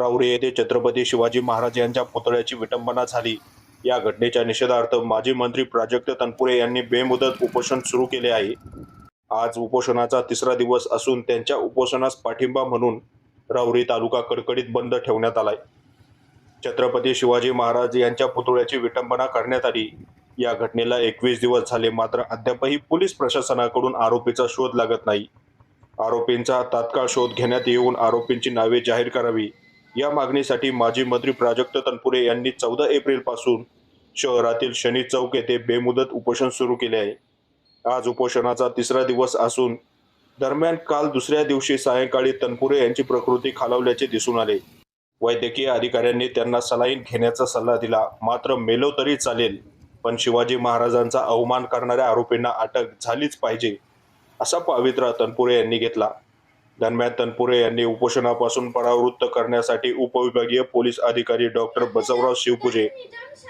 राहुरी येथे छत्रपती शिवाजी महाराज यांच्या पुतळ्याची विटंबना झाली. या घटनेच्या निषेधार्थ माजी मंत्री प्राजक्त तनपुरे यांनी बेमुदत उपोषण सुरू केले आहे. आज उपोषणाचा तिसरा दिवस असून त्यांच्या उपोषणास पाठिंबा म्हणून राहुरी तालुका कडकडीत बंद ठेवण्यात आलाय. छत्रपती शिवाजी महाराज यांच्या पुतळ्याची विटंबना करण्यात आली. या घटनेला एकवीस दिवस झाले मात्र अद्यापही पोलीस प्रशासनाकडून आरोपीचा शोध लागत नाही. आरोपींचा तात्काळ शोध घेण्यात येऊन आरोपींची नावे जाहीर करावी. या मागणीसाठी माजी मंत्री प्राजक्त तनपुरे यांनी चौदा एप्रिलपासून शहरातील शनी चौक येथे बेमुदत उपोषण सुरू केले आहे. आज उपोषणाचा तिसरा दिवस असून दरम्यान काल दुसऱ्या दिवशी सायंकाळी तनपुरे यांची प्रकृती खालावल्याचे दिसून आले. वैद्यकीय अधिकाऱ्यांनी त्यांना सलाईन घेण्याचा सल्ला दिला. मात्र मेलो तरी चालेल पण शिवाजी महाराजांचा अवमान करणाऱ्या आरोपींना अटक झालीच पाहिजे असा पावित्रा तनपुरे यांनी घेतला. दरम्यान तनपुरे यांनी उपोषणापासून परावृत्त करण्यासाठी उपविभागीय पोलीस अधिकारी डॉक्टर बसवराव शिवपुजे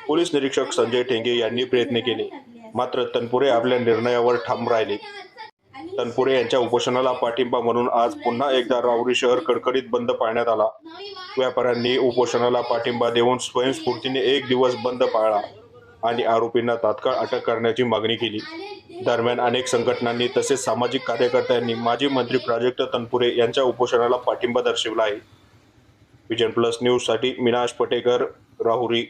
पोलीस निरीक्षक संजय ठेंगे यांनी प्रयत्न केले. मात्र तनपुरे आपल्या निर्णयावर ठाम राहिले. तनपुरे यांच्या उपोषणाला पाठिंबा म्हणून आज पुन्हा एकदा राऊरी शहर कडकडीत बंद पाळण्यात आला. व्यापाऱ्यांनी उपोषणाला पाठिंबा देऊन स्वयंस्फूर्तीने एक दिवस बंद पाळला. आणि आरोपींना तात्काळ अटक करण्याची मागणी केली. दरम्यान अनेक संघटनांनी तसेच सामाजिक कार्यकर्त्यांनी माजी मंत्री प्राजक्त तनपुरे यांच्या उपोषणाला पाठिंबा दर्शवला आहे. विजन प्लस न्यूजसाठी मिनाश पटेकर राहुरी.